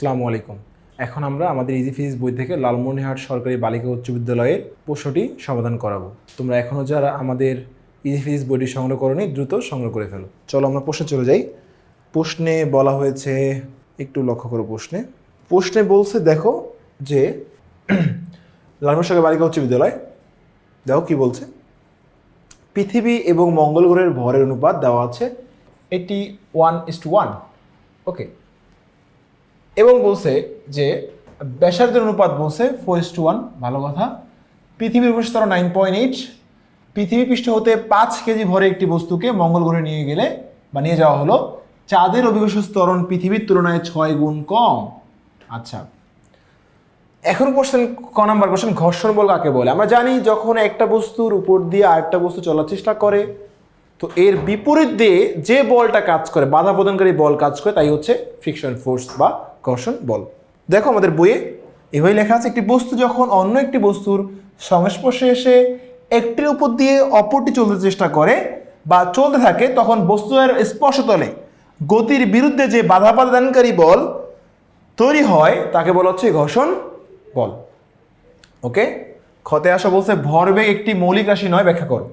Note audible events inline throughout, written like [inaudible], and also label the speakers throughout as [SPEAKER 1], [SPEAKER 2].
[SPEAKER 1] আসসালামু আলাইকুম। এখন আমরা আমাদের ইজি ফিজিক্স বই থেকে লালমনিরহাট সরকারি বালিকা উচ্চ বিদ্যালয়ের প্রশ্নটি সমাধান করাবো। তোমরা এখনও যারা আমাদের ইজি ফিজিক্স বইটি সংগ্রহ করনি, দ্রুত সংগ্রহ করে ফেলো। চলো আমরা প্রশ্নে চলে যাই। প্রশ্নে বলা হয়েছে, একটু লক্ষ্য করো প্রশ্নে। প্রশ্নে বলছে, দেখো যে [clears throat] লালমনিরহাট সরকারি বালিকা উচ্চ বিদ্যালয়, দেখো কি বলছে? পৃথিবী এবং মঙ্গল গ্রহের ভরের অনুপাত দেওয়া আছে এটি one is to one okay এবং বলছে যে ব্যাসার্ধের অনুপাত বলছে ফোর ইস টু ওয়ান ভালো কথা। পৃথিবীর প্রস্তর নাইন পয়েন্ট এইট পৃথিবী পৃষ্ঠ হতে পাঁচ কেজি ভরে একটি বস্তুকে মঙ্গল গ্রহে নিয়ে গেলে বা নিয়ে যাওয়া হলো, চাঁদের অভিকর্ষ স্তরণ পৃথিবীর তুলনায় ছয় গুণ কম। আচ্ছা। এখন কোশ্চেন ক নাম্বার কোশ্চেন ঘর্ষণ বল কাকে বলে? আমরা জানি যখন একটা বস্তুর উপর দিয়ে আরেকটা বস্তু চলার চেষ্টা করে তো এর বিপরীত দিয়ে যে বলটা কাজ করে, বাধা প্রদানকারী বল কাজ করে, তাই হচ্ছে ফ্রিকশন ফোর্স বা ঘর্ষণ বল। দেখো আমাদের বইয়ে এভাবে লেখা আছে, একটি বস্তু যখন অন্য একটি বস্তুর সংস্পর্শে এসে একটির উপর দিয়ে অপরটি চলতে চেষ্টা করে বা চলতে থাকে, তখন বস্তুর স্পর্শতলে গতির বিরুদ্ধে যে বাধা প্রদানকারী বল তৈরি হয়, তাকে বলা হচ্ছে ঘর্ষণ বল। ওকে ক্ষতে আসা বলছে, ভরবেগ একটি মৌলিক রাশি নয়, ব্যাখ্যা করো।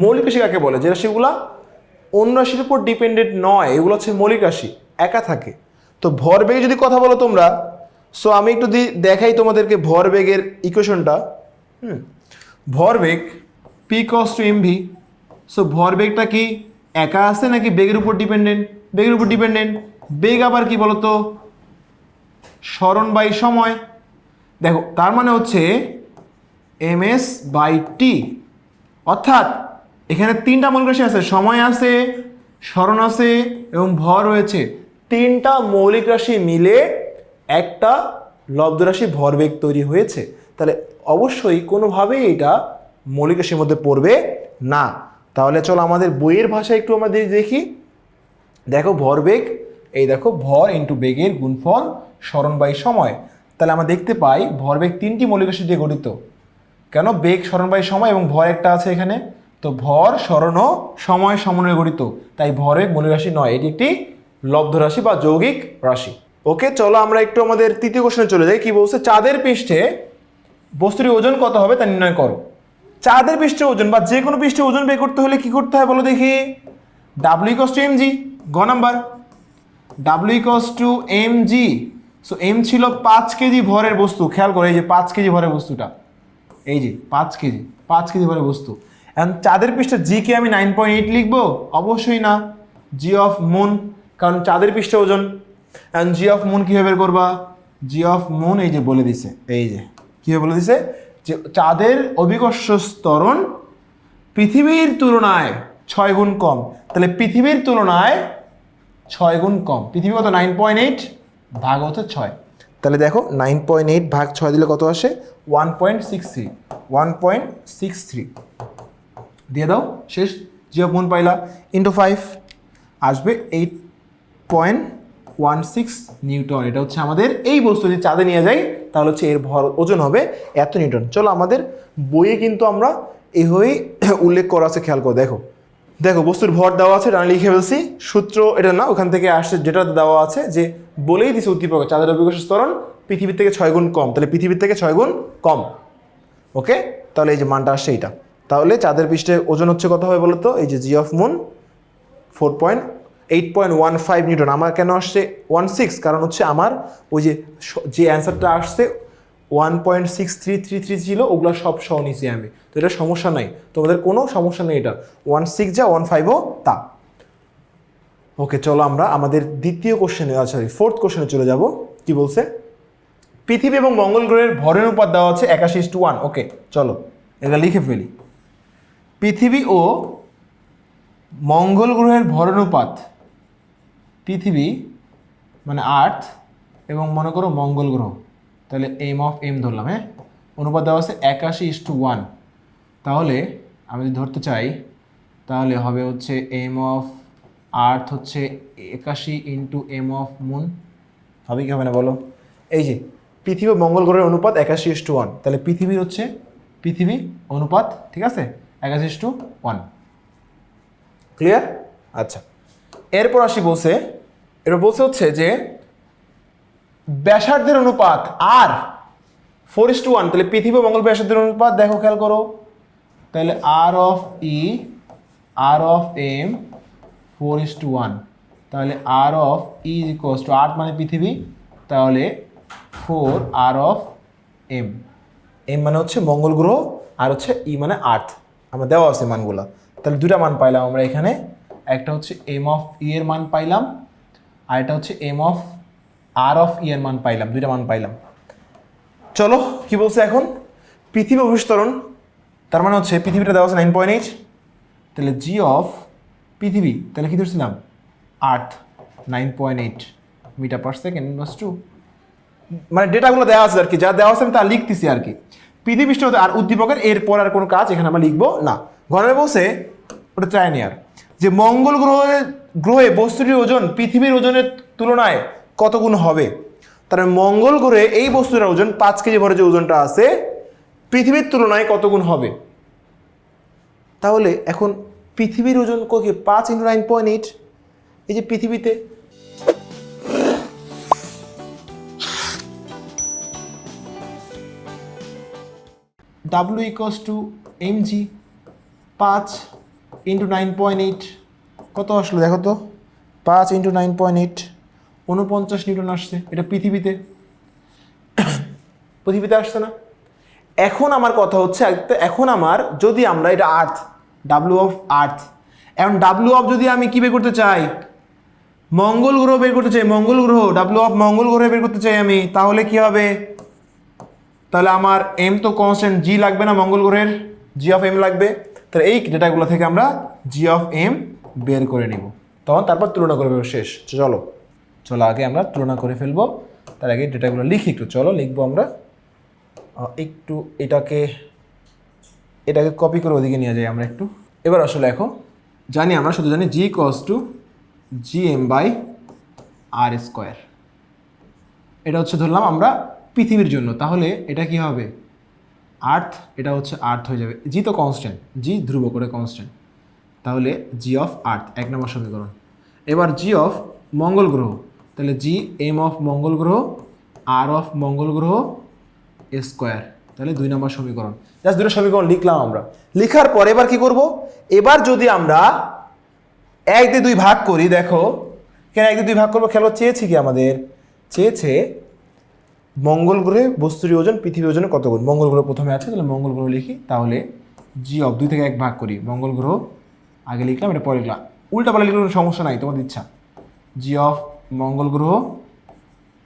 [SPEAKER 1] মৌলিক রাশি কাকে বলে? যে রাশিগুলা অন্য রাশির উপর ডিপেন্ডেন্ট নয়, এগুলো হচ্ছে মৌলিক রাশি, একা থাকে। তো ভরবেগে যদি কথা বলো তোমরা সো আমি একটু দেখাই তোমাদেরকে ভরবেগের ইকুয়েশনটা হুম ভরবেগ P equals to M V so ভরবেগটা কি একা আছে নাকি বেগের উপর ডিপেন্ডেন্ট বেগের উপর ডিপেন্ডেন্ট বেগ আবার কি বলতো? স্মরণ বাই সময়। দেখো, তার মানে হচ্ছে এম এস বাই টি অর্থাৎ এখানে তিনটা মৌলিক রাশি আছে। সময় আছে, স্মরণ আছে এবং ভর রয়েছে। তিনটা মৌলিক রাশি মিলে একটা লব্ধ রাশি ভরবেগ তৈরি হয়েছে। তাহলে অবশ্যই কোনোভাবেই এটা মৌলিক রাশির মধ্যে পড়বে না। তাহলে চলো আমাদের বইয়ের ভাষায় একটু আমাদের দেখি। দেখো ভরবেগ, এই দেখো ভর ইন্টু বেগের গুণফল স্মরণ বাই সময়। তাহলে আমরা দেখতে পাই, ভরবেগ তিনটি মৌলিক রাশি দিয়ে গঠিত। কেন? বেগ, স্মরণ বাই সময় এবং ভর একটা আছে এখানে। তো ভর, স্মরণ সময় সমন্বয়ে গঠিত। তাই ভরবেগ মৌলিক রাশি নয়, এটি একটি লব্ধ রাশি বা যৌগিক রাশি। ওকে, চলো আমরা একটু আমাদের তৃতীয় কোশ্চেনে চলে যাই। কি বলছে? চাঁদের পৃষ্ঠে বস্তুটির ওজন কত হবে তা নির্ণয় করো। চাঁদের পৃষ্ঠে ওজন বা যে কোনো পৃষ্ঠে ওজন বের করতে হলে কি করতে হয় বলো দেখি। W equals to M G গ number. W equals to M G so M ছিল পাঁচ কেজি ভরের বস্তু। খেয়াল করে, এই যে পাঁচ কেজি ভরের বস্তুটা। এই যে পাঁচ কেজি পাঁচ কেজি ভরের বস্তু। এখন চাঁদের পৃষ্ঠে জি কে আমি নাইন পয়েন্ট এইট লিখব? অবশ্যই না। জি অফ মুন কারণ চাঁদের পৃষ্ঠে ওজন। এখন জি অফ মুন কীভাবে বের করবা? জি অফ মুন এই যে বলে দিছে, এই যে। কীভাবে বলে দিছে? যে চাঁদের অভিকর্ষ স্তরণ পৃথিবীর তুলনায় ছয় গুণ কম। তাহলে পৃথিবীর তুলনায় ছয় গুণ কম। পৃথিবী কত? নাইন পয়েন্ট এইট ভাগ হচ্ছে ছয়। তাহলে দেখো নাইন পয়েন্ট এইট ভাগ ছয় দিলে কত আসে? One point six three one point six three দিয়ে দাও, শেষ। জিও মন পাইলা। ইন্টু ফাইভ আসবে eight point one six newton. এটা হচ্ছে আমাদের এই বস্তু, যদি চাঁদে নিয়ে যাই, তাহলে হচ্ছে এর ভর ওজন হবে এত নিউটন। চলো আমাদের বইয়ে কিন্তু আমরা এইভাবেই উল্লেখ করা আছে, খেয়াল করে। দেখো দেখো, বস্তুর ভর দেওয়া আছে, এটা লিখে ফেলছি। সূত্র এটা না, ওখান থেকে আসছে যেটা দেওয়া আছে যে বলেই দিছে উদ্দীপক, চাঁদের অভিকর্ষ স্তরণ পৃথিবীর থেকে ছয় গুণ কম। তাহলে পৃথিবীর থেকে ছয় গুণ কম। ওকে? তাহলে এই যে মানটা আসছে এইটা। তাহলে চাঁদের পৃষ্ঠে ওজন হচ্ছে কত হবে বলো তো এই যে G of moon four point eight point one five newton. আমার কেন আসছে ওয়ান সিক্স কারণ হচ্ছে আমার ওই যে যে অ্যান্সারটা আসছে one point six three three three ছিল, ওগুলো সব সহ নিছি আমি। তো এটা সমস্যা নাই। তোমাদের কোনো সমস্যা নেই এটা। ওয়ান সিক্স যা ওয়ান ফাইভও তা। ওকে, চলো আমরা আমাদের দ্বিতীয় কোশ্চেনে সরি ফোর্থ কোশ্চেনে চলে যাব। কি বলছে? পৃথিবী এবং মঙ্গল গ্রহের ভরের উপর দেওয়া আছে একাশি টু ওয়ান। ওকে, চলো। এটা লিখে ফেলি। পৃথিবী ও মঙ্গল গ্রহের ভরানুপাত পৃথিবী মানে আর্থ এবং মনে করো মঙ্গল গ্রহ। তাহলে এম অফ এম ধরলাম হ্যাঁ? অনুপাত দেওয়া আছে একাশি ইস টু ওয়ান। তাহলে আমি যদি ধরতে চাই, তাহলে হবে হচ্ছে এম অফ আর্থ হচ্ছে একাশি ইন্টু এম অফ মুন হবে কি হবে না বলো? এই যে, পৃথিবী মঙ্গল গ্রহের অনুপাত একাশি ইস টু ওয়ান। তাহলে পৃথিবীর হচ্ছে, পৃথিবী অনুপাত, ঠিক আছে? একাশি ইস টু ওয়ান। ক্লিয়ার? আচ্ছা। এরপর আসি বলছে, এরপর বলছে হচ্ছে যে ব্যাসার্ধের অনুপাত আর ফোর ইস টু ওয়ান, তাহলে পৃথিবী মঙ্গল ব্যাসার্ধের অনুপাত, দেখো খেয়াল করো, তাহলে R of E, R of M four is to one, তাহলে R of E equals to earth মানে পৃথিবী, তাহলে four R of M M মানে হচ্ছে মঙ্গল গ্রহ, আর হচ্ছে ই মানে আর্থ। আমরা দেওয়া আছে মানগুলো। তাহলে দুটা মান পাইলাম আমরা এখানে। একটা হচ্ছে এম অফ ই এর মান পাইলাম, আর এটা হচ্ছে M of R of E এর মান পাইলাম, দুইটা মান পাইলাম। চলো, কি বলছে এখন? পৃথিবী অভিস্তরণ, তার মানে হচ্ছে পৃথিবীটা দেওয়া আছে নাইন পয়েন্ট এইট তাহলে জি অফ পৃথিবী, তাহলে কি ধরছিলাম? Earth nine point eight metre per second two মানে ডেটাগুলো দেওয়া আছে আর কি, যা দেওয়া আছে আমি তা লিখতেছি আর কি। পৃথিবী হতে আর উদ্দীপকের এরপর আর কোনো কাজ এখানে আমরা লিখব না। ঘরে বসে ওটা আর যে মঙ্গল গ্রহে গ্রহে বস্তুটির ওজন পৃথিবীর ওজনের তুলনায় কত গুণ হবে? তাহলে মঙ্গল গ্রহে এই বস্তুটার ওজন পাঁচ কেজি ভরে যে ওজনটা আছে, পৃথিবীর তুলনায় কত গুণ হবে? তাহলে এখন পৃথিবীর ওজন কি পাঁচ ইন্টু নাইন পয়েন্ট এইট। এই যে পৃথিবীতে W equals to M G পাঁচ ইন্টু নাইন পয়েন্ট এইট কত আসলো দেখো তো? পাঁচ ইন্টু নাইন পয়েন্ট এইট উনপঞ্চাশ নিউটন আসছে, এটা পৃথিবীতে। [coughs] পৃথিবীতে আসছে না। এখন আমার কথা হচ্ছে এখন আমার, যদি আমরা এটা আর্থ ডাব্লু অফ আর্থ এখন ডাব্লু অফ যদি আমি কী বের করতে চাই? মঙ্গল গ্রহ বের করতে চাই, মঙ্গল গ্রহ ডাব্লু অফ মঙ্গল গ্রহ বের করতে চাই আমি, তাহলে কি হবে? তাহলে আমার এম তো কনস্ট্যান্ট জি লাগবে না মঙ্গল গ্রহের? জি অফ এম লাগবে। তাহলে এই ডেটাগুলো থেকে আমরা জি অফ এম বের করে নিব। তখন তারপর তুলনা করে শেষ। চলো। চলো, আগে আমরা তুলনা করে ফেলব। তার আগে ডেটাগুলো লিখি একটু। চলো, লিখব আমরা। একটু এটাকে এটাকে কপি করে ওদিকে নিয়ে যাই আমরা একটু। এবার আসলে এখন জানি আমরা শুধু জানি G equals to G M by R square এটা হচ্ছে ধরলাম আমরা পৃথিবীর জন্য, তাহলে এটা কি হবে? আর্থ এটা হচ্ছে আর্থ হয়ে যাবে। জি তো কনস্ট্যান্ট জি ধ্রুব করে কনস্ট্যান্ট তাহলে জি অফ আর্থ এক নম্বর সমীকরণ। এবার জি অফ মঙ্গল গ্রহ, তাহলে জি এম অফ মঙ্গল গ্রহ আর অফ মঙ্গল গ্রহ স্কোয়ার তাহলে দুই নম্বর সমীকরণ। জাস্ট দুটো সমীকরণ লিখলাম আমরা। লেখার পর এবার কি করব? এবার যদি আমরা এক দিয়ে দুই ভাগ করি, দেখো, কেন এক দিয়ে দুই ভাগ করব? খেলো চেয়েছি কি আমাদের? চেয়েছে মঙ্গল গ্রহে বস্তুর ওজন, পৃথিবীর ওজনে কত গুণ? মঙ্গল গ্রহ প্রথমে আছে, তাহলে মঙ্গল গ্রহ লিখি, তাহলে জি অফ দুই থেকে এক ভাগ করি। মঙ্গল গ্রহ আগে লিখলাম, এটা পরে লিখলাম। উল্টা পাল্টা লিখলে কোনো সমস্যা নাই, তোমাদের ইচ্ছা। জি অফ মঙ্গল গ্রহ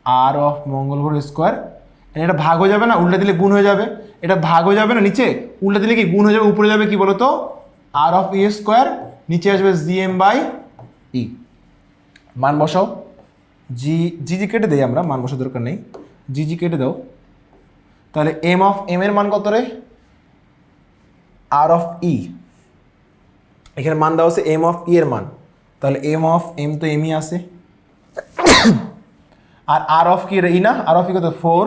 [SPEAKER 1] আর অফ মঙ্গল গ্রহ স্কোয়ার এটা ভাগ হয়ে যাবে না, উল্টা দিলে গুণ হয়ে যাবে। এটা ভাগ হয়ে যাবে না, নিচে, উল্টা দিলে কি গুণ হয়ে যাবে, উপরে যাবে কি বলো তো আর অফ ই স্কোয়ার নিচে আসবে জি এম বাই ই মান বসাও। জি জি জি কেটে দেই আমরা, মান বসার দরকার নেই। জি জি কেটে দাও। তাহলে এম অফ এম এর মান কত রে? আর অফ ই এখানে মান দেওয়া আছে এম অফ ই এর মান। তাহলে এম অফ এম তো এমই আছে। [coughs] আর আর অফ কি রে ই না? আর অফ ই কত? ফোর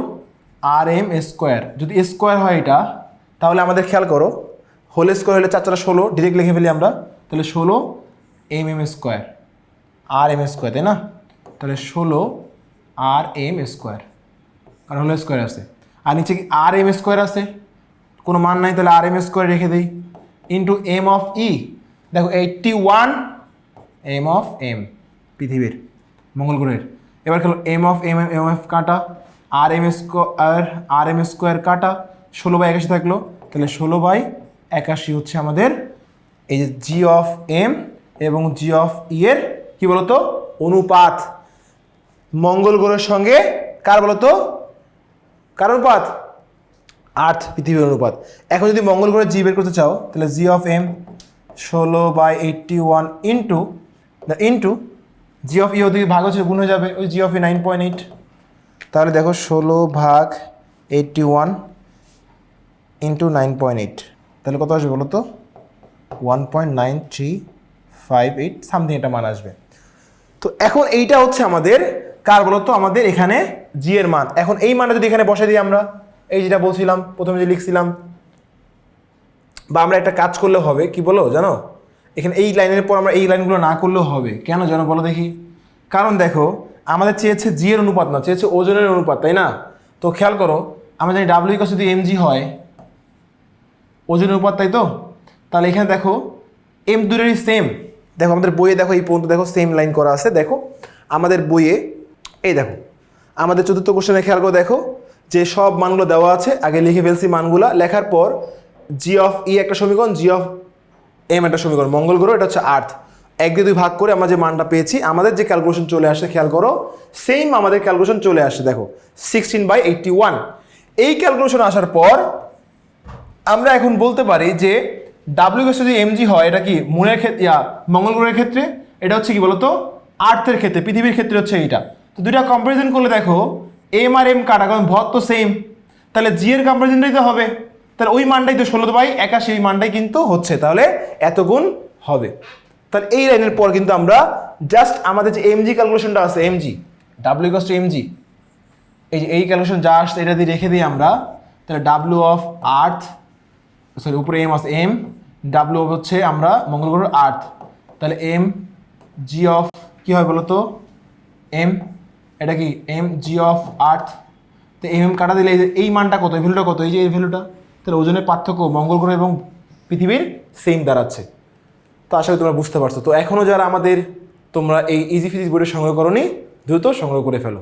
[SPEAKER 1] আর এম স্কোয়ার যদি স্কোয়ার হয় এটা, তাহলে আমাদের খেয়াল করো হোল স্কোয়ার হলে চার চারা ষোলো ডিরেক্ট লিখে ফেলি আমরা। তাহলে ষোলো M M square R M square তাই না? তাহলে ষোলো R M square R whole square আছে। আর নিচে কি আর এম স্কোয়ার আছে? কোনো মান নাই, তাহলে আর এম স্কোয়ার রেখে দিই। ইন্টু এম অফ ই দেখো eighty one M of M পৃথিবীর মঙ্গল গ্রহের এবার খেলো M of M M F কাটা R M square R M square কাটা, ষোলো বাই একাশি থাকল। তাহলে ষোলো বাই একাশি হচ্ছে আমাদের এই যে জি অফ এম এবং জি অফ ই এর, কি বলতো? অনুপাত। মঙ্গল গ্রহের সঙ্গে কার বলতো? কার অনুপাত? আর্থ পৃথিবীর অনুপাত। এখন যদি মঙ্গল গ্রহের জি বের করতে চাও, তাহলে জি অফ এম ষোলো by eighty one into into G of E ওদিকে ভাগ হচ্ছে গুণ হয়ে যাবে ওই G of E nine point eight তাহলে দেখো ষোলো ভাগ eighty one into nine point eight তাহলে কত আসবে বলো তো one point nine three five eight something এটা মান আসবে। তো এখন এইটা হচ্ছে আমাদের কার বলতো? আমাদের এখানে জি এর মান। এখন এই মানটা যদি এখানে বসে দিই আমরা, এই যেটা বলছিলাম, প্রথমে যে লিখছিলাম, বা আমরা একটা কাজ করলে হবে, কি বলো জানো? এখানে এই লাইনের পর আমরা এই লাইনগুলো না করলেও হবে। কেন জানো বলো দেখি? কারণ দেখো, আমাদের চেয়েছে জি এর অনুপাত না, চেয়েছে ওজনের অনুপাত, তাই না? তো খেয়াল করো, আমরা জানি ডাব্লিউ ইকাস যদি এম জি হয়। ওজনের অনুপাত তাই তো? তাহলে এখানে দেখো এম দুটোরই সেম দেখো আমাদের বইয়ে দেখো এই পর্যন্ত দেখো সেম লাইন করা আছে। দেখো, আমাদের বইয়ে এই দেখো, আমাদের চতুর্থ কোশ্চেনে খেয়াল করে দেখো যে সব মানগুলো দেওয়া আছে, আগে লিখে ফেলছি মানগুলো, লেখার পর জি অফ ই একটা সমীকরণ জি অফ এম একটা সমীকরণ, মঙ্গল গ্রহ, এটা হচ্ছে আর্থ এক দিয়ে দুই ভাগ করে আমরা যে মানটা পেয়েছি, আমাদের যে ক্যালকুলেশন চলে আসে, খেয়াল করো সেম আমাদের ক্যালকুলেশন চলে আসে, দেখো সিক্সটিন বাই এইটটি ওয়ান এই ক্যালকুলেশন আসার পর আমরা এখন বলতে পারি যে ডাব্লিউ এস যদি এমজি হয়, এটা কি মুনের ক্ষেত্রে মঙ্গল গ্রহের ক্ষেত্রে? এটা হচ্ছে কি বলতো? আর্থের ক্ষেত্রে, পৃথিবীর ক্ষেত্রে হচ্ছে এইটা। তো দুইটা কম্পারিজন করলে দেখো এম আর এম কাটা, কারণ ভর তো সেম তাহলে জি এর কম্পারিজনটাই তো হবে। তাহলে ওই মানটাই তো ষোলো বাই একাশি, ওই মানটাই কিন্তু হচ্ছে। তাহলে এত গুণ হবে। তাহলে এই লাইনের পর কিন্তু আমরা জাস্ট আমাদের যে এমজি ক্যালকুলেশনটা আছে M G W equals to M G এই যে এই ক্যালকুলেশন আসছে, এটা দিয়ে রেখে দিই আমরা। তাহলে ডাব্লিউ অফ আর্থ সরি উপরে এম আছে এম ডাব্লিউ হচ্ছে আমরা মঙ্গল গ্রহের আর্থ তাহলে এম জি অফ কী হয় বলো তো এম এটা কি এম জি অফ আর্থ তো এম এম কাটা দিলে এই মানটা কত? এই ভ্যালুটা কত? এই যে এই ভ্যালুটা তাহলে ওজনের পার্থক্য মঙ্গল গ্রহ এবং পৃথিবীর সেম দাঁড়াচ্ছে। তো আশা করি তোমরা বুঝতে পারছ। তো এখনও যারা আমাদের তোমরা এই ইজি ফিজিক্স বইটা সংগ্রহ করো দ্রুত সংগ্রহ করে ফেলো।